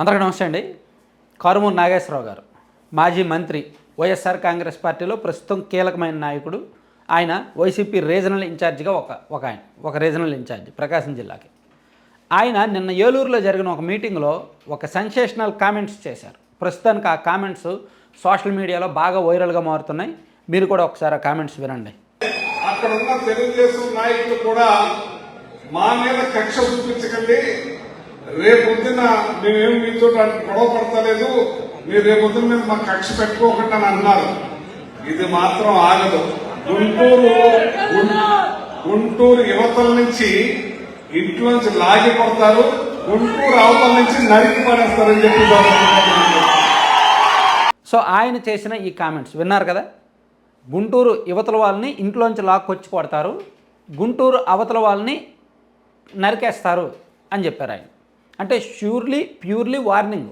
అందరికీ నమస్తే అండి. కారుమూరు నాగేశ్వరరావు గారు మాజీ మంత్రి వైఎస్ఆర్ కాంగ్రెస్ పార్టీలో ప్రస్తుతం కీలకమైన నాయకుడు. ఆయన వైసీపీ రీజనల్ ఇన్ఛార్జిగా ఒక ఒక ఆయన ఒక రీజనల్ ఇన్ఛార్జ్ ప్రకాశం జిల్లాకి. ఆయన నిన్న ఏలూరులో జరిగిన ఒక మీటింగ్లో ఒక సెన్సేషనల్ కామెంట్స్ చేశారు. ప్రస్తుతానికి ఆ కామెంట్స్ సోషల్ మీడియాలో బాగా వైరల్గా మారుతున్నాయి. మీరు కూడా ఒకసారి ఆ కామెంట్స్ వినండి. అక్కడ ఉన్న తెలుగుదేశం నాయకులు కూడా మా మీద కక్ష చూపించకండి. రేపొద్దున మేమేం మీతో గొడవ పడతలేదు. మీరు రేపొద్దున మీద మా కక్ష పెట్టుకోకుండా అని అన్నారు. ఇది మాత్రం ఆగదు. గుంటూరు గుంటూరు యువతల నుంచి ఇంట్లోంచి లాగి పడతారు. గుంటూరు అవతల నుంచి నరికి పడేస్తారని చెప్పి సో ఆయన చేసిన ఈ కామెంట్స్ విన్నారు కదా? గుంటూరు యువతల వాళ్ళని ఇంట్లోంచి లాక్కొచ్చి కొడతారు గుంటూరు అవతల వాళ్ళని నరికేస్తారు అని చెప్పారు ఆయన. అంటే surely purely warning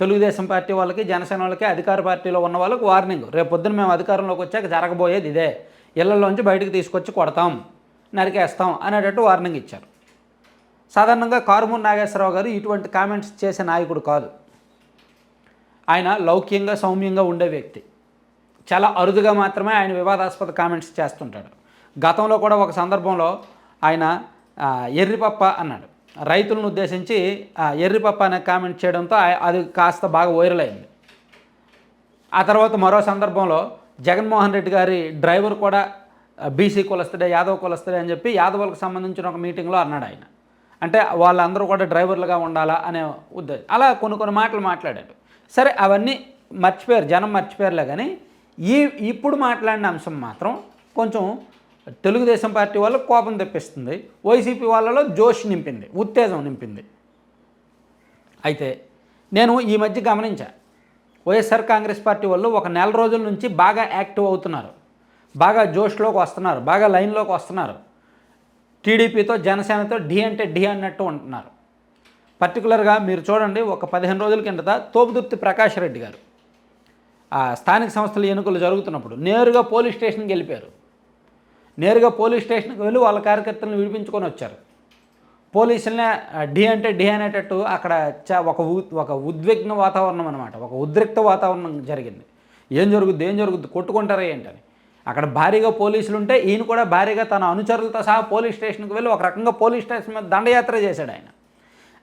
Telugu Desam party వాళ్ళకి జనసేన వాళ్ళకి అధికార పార్టీలో ఉన్న వాళ్ళకి వార్నింగ్ రేపు పొద్దున మేము అధికారంలోకి వచ్చాక జరగబోయేది ఇదే. ఇళ్ళలోంచి బయటకు తీసుకొచ్చి కొడతాం నరికేస్తాం అనేటట్టు వార్నింగ్ ఇచ్చారు. సాధారణంగా కారుమూరు నాగేశ్వరరావు గారు ఇటువంటి కామెంట్స్ చేసే నాయకుడు కాదు. ఆయన లౌక్యంగా సౌమ్యంగా ఉండే వ్యక్తి. చాలా అరుదుగా మాత్రమే ఆయన వివాదాస్పద కామెంట్స్ చేస్తుంటాడు. గతంలో కూడా ఒక సందర్భంలో ఆయన ఎర్రిపప్ప అన్నాడు. రైతులను ఉద్దేశించి ఆ, ఎర్రిపప్ప అనే కామెంట్ చేయడంతో అది కాస్త బాగా వైరల్ అయింది. ఆ తర్వాత మరో సందర్భంలో జగన్మోహన్ రెడ్డి గారి డ్రైవర్ కూడా బీసీ కులస్తుడే యాదవ్ కులస్తుడే అని చెప్పి యాదవులకు సంబంధించిన ఒక మీటింగ్లో అన్నాడు ఆయన. అంటే వాళ్ళందరూ కూడా డ్రైవర్లుగా ఉండాలా అనే ఉద్దేశం. అలా కొన్ని కొన్ని మాటలు మాట్లాడాడు. సరే అవన్నీ మర్చిపోయారు జనం మర్చిపోయారులే కానీ ఈ ఇప్పుడు మాట్లాడిన అంశం మాత్రం కొంచెం తెలుగుదేశం పార్టీ వల్ల కోపం తెప్పిస్తుంది. వైసీపీ వాళ్ళలో జోష్ నింపింది ఉత్తేజం నింపింది. అయితే నేను ఈ మధ్య గమనించా వైఎస్ఆర్ కాంగ్రెస్ పార్టీ వాళ్ళు ఒక నెల రోజుల నుంచి బాగా యాక్టివ్ అవుతున్నారు. బాగా జోష్లోకి వస్తున్నారు బాగా లైన్లోకి వస్తున్నారు. టీడీపీతో జనసేనతో ఢీ అంటే ఢీ అన్నట్టు ఉంటున్నారు. పర్టికులర్గా మీరు చూడండి ఒక పదిహేను రోజుల కిందట తోపుదుర్తి ప్రకాష్ రెడ్డి గారు ఆ స్థానిక సంస్థల ఎన్నికలు జరుగుతున్నప్పుడు నేరుగా పోలీస్ స్టేషన్కి వెళ్ళిపోయారు. నేరుగా పోలీస్ స్టేషన్కి వెళ్ళి వాళ్ళ కార్యకర్తలను విడిపించుకొని వచ్చారు. పోలీసులనే ఆ, ఢీ అంటే ఢీ అనేటట్టు అక్కడ ఒక ఒక ఉద్విగ్న వాతావరణం అనమాట ఒక ఉద్రిక్త వాతావరణం జరిగింది. ఏం జరుగుద్ది ఏం జరుగుద్ది కొట్టుకుంటారా ఏంటని. అక్కడ భారీగా పోలీసులు ఉంటే ఈయన కూడా భారీగా తన అనుచరులతో సహా పోలీస్ స్టేషన్కి వెళ్ళి ఒక రకంగా పోలీస్ స్టేషన్ మీద దండయాత్ర చేశాడు ఆయన.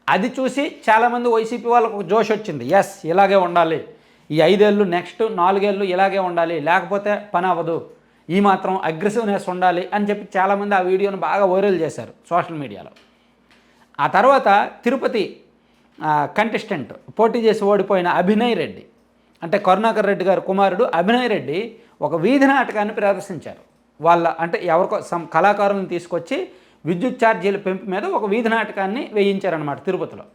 అది చూసి చాలామంది వైసీపీ వాళ్ళకు ఒక జోష్ వచ్చింది. ఎస్ ఇలాగే ఉండాలి. ఈ ఐదేళ్ళు నెక్స్ట్ నాలుగేళ్ళు ఇలాగే ఉండాలి. లేకపోతే పని అవ్వదు. ఈ మాత్రం అగ్రెసివ్నెస్ ఉండాలి అని చెప్పి చాలామంది ఆ వీడియోను బాగా వైరల్ చేశారు సోషల్ మీడియాలో. ఆ తర్వాత తిరుపతి కంటెస్టెంట్ పోటీ చేసి ఓడిపోయిన అభినయ్ రెడ్డి అంటే కరుణాకర్ రెడ్డి గారు కుమారుడు అభినయ్ రెడ్డి ఒక వీధి నాటకాన్ని ప్రదర్శించారు. వాళ్ళ అంటే ఎవరికో సమ్ కళాకారులను తీసుకొచ్చి విద్యుత్ ఛార్జీల పెంపు మీద ఒక వీధి నాటకాన్ని వేయించారనమాట తిరుపతిలో.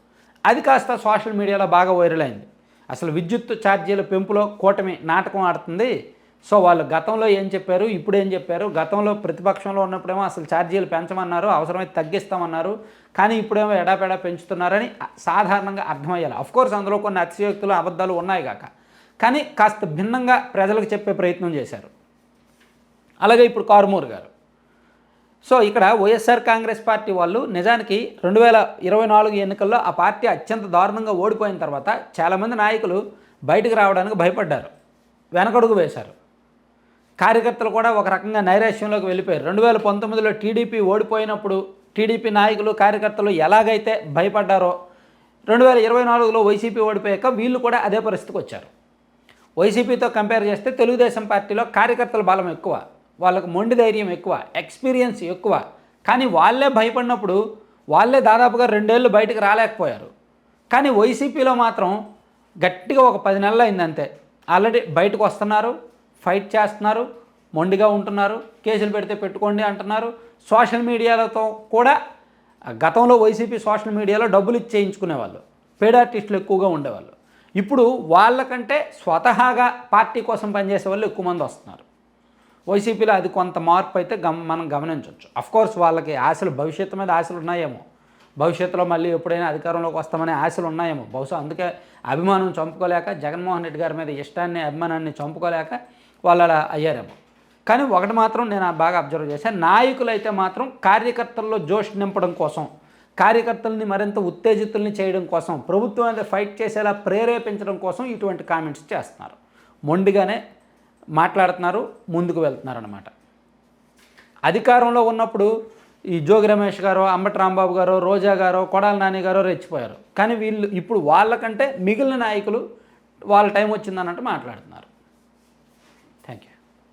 అది కాస్త సోషల్ మీడియాలో బాగా వైరల్ అయింది. అసలు విద్యుత్ ఛార్జీల పెంపులో కూటమి నాటకం ఆడుతుంది సో వాళ్ళు గతంలో ఏం చెప్పారు? ఇప్పుడు ఏం చెప్పారు? గతంలో ప్రతిపక్షంలో ఉన్నప్పుడేమో అసలు ఛార్జీలు పెంచమన్నారు అవసరమైతే తగ్గిస్తామన్నారు కానీ ఇప్పుడేమో ఎడాపెడా పెంచుతున్నారని సాధారణంగా అర్థమయ్యాలి. కోర్స్ అందులో కొన్ని అతిశయోక్తులు అబద్ధాలు ఉన్నాయి కాక. కానీ కాస్త భిన్నంగా ప్రజలకు చెప్పే ప్రయత్నం చేశారు. అలాగే ఇప్పుడు కారుమూరు గారు. సో ఇక్కడ వైఎస్ఆర్ కాంగ్రెస్ పార్టీ వాళ్ళు నిజానికి రెండు వేల ఇరవై నాలుగు ఎన్నికల్లో ఆ పార్టీ అత్యంత దారుణంగా ఓడిపోయిన తర్వాత చాలామంది నాయకులు బయటకు రావడానికి భయపడ్డారు. వెనకడుగు వేశారు. కార్యకర్తలు కూడా ఒక రకంగా నైరాశ్యంలోకి వెళ్ళిపోయారు. రెండు వేల పంతొమ్మిదిలో టీడీపీ ఓడిపోయినప్పుడు టీడీపీ నాయకులు కార్యకర్తలు ఎలాగైతే భయపడ్డారో రెండు వేల ఇరవై నాలుగులో వైసీపీ ఓడిపోయాక వీళ్ళు కూడా అదే పరిస్థితికి వచ్చారు. వైసీపీతో కంపేర్ చేస్తే తెలుగుదేశం పార్టీలో కార్యకర్తల బలం ఎక్కువ వాళ్ళకు మొండి ధైర్యం ఎక్కువ ఎక్స్పీరియన్స్ ఎక్కువ. కానీ వాళ్ళే భయపడినప్పుడు వాళ్ళే దాదాపుగా రెండేళ్ళు బయటకు రాలేకపోయారు. కానీ వైసీపీలో మాత్రం గట్టిగా ఒక పది నెలలు అయిందంతే. ఆల్రెడీ బయటకు వస్తున్నారు. ఫైట్ చేస్తున్నారు మొండిగా ఉంటున్నారు కేసులు పెడితే పెట్టుకోండి అంటున్నారు. సోషల్ మీడియాలతో కూడా గతంలో వైసీపీ సోషల్ మీడియాలో డబ్బులు ఇచ్చేయించుకునేవాళ్ళు పేడ్ ఆర్టిస్టులు ఎక్కువగా ఉండేవాళ్ళు. ఇప్పుడు వాళ్ళకంటే స్వతహాగా పార్టీ కోసం పనిచేసే వాళ్ళు ఎక్కువ మంది వస్తున్నారు. వైసీపీలో అది కొంత మార్పు అయితే గమ మనం గమనించవచ్చు కోర్స్ వాళ్ళకి ఆశలు భవిష్యత్తు మీద ఆశలు ఉన్నాయేమో. భవిష్యత్తులో మళ్ళీ ఎప్పుడైనా అధికారంలోకి వస్తామనే ఆశలు ఉన్నాయేమో. బహుశా అందుకే అభిమానం చంపుకోలేక జగన్మోహన్ రెడ్డి గారి మీద ఇష్టాన్ని అభిమానాన్ని చంపుకోలేక వాళ్ళు అలా అయ్యారేమో. కానీ ఒకటి మాత్రం నేను బాగా అబ్జర్వ్ చేశాను. నాయకులు అయితే మాత్రం కార్యకర్తల్లో జోష్ నింపడం కోసం కార్యకర్తల్ని మరింత ఉత్తేజితుల్ని చేయడం కోసం ప్రభుత్వం ఫైట్ చేసేలా ప్రేరేపించడం కోసం ఇటువంటి కామెంట్స్ చేస్తున్నారు. మొండిగానే మాట్లాడుతున్నారు ముందుకు వెళ్తున్నారు అనమాట అధికారంలో ఉన్నప్పుడు ఈ జోగి రమేష్ గారు అంబటి రాంబాబు గారు రోజా గారు కొడాల నాని గారు రెచ్చిపోయారు. కానీ వీళ్ళు ఇప్పుడు వాళ్ళకంటే మిగిలిన నాయకులు వాళ్ళ టైం వచ్చిందన్నట్టు మాట్లాడుతున్నారు.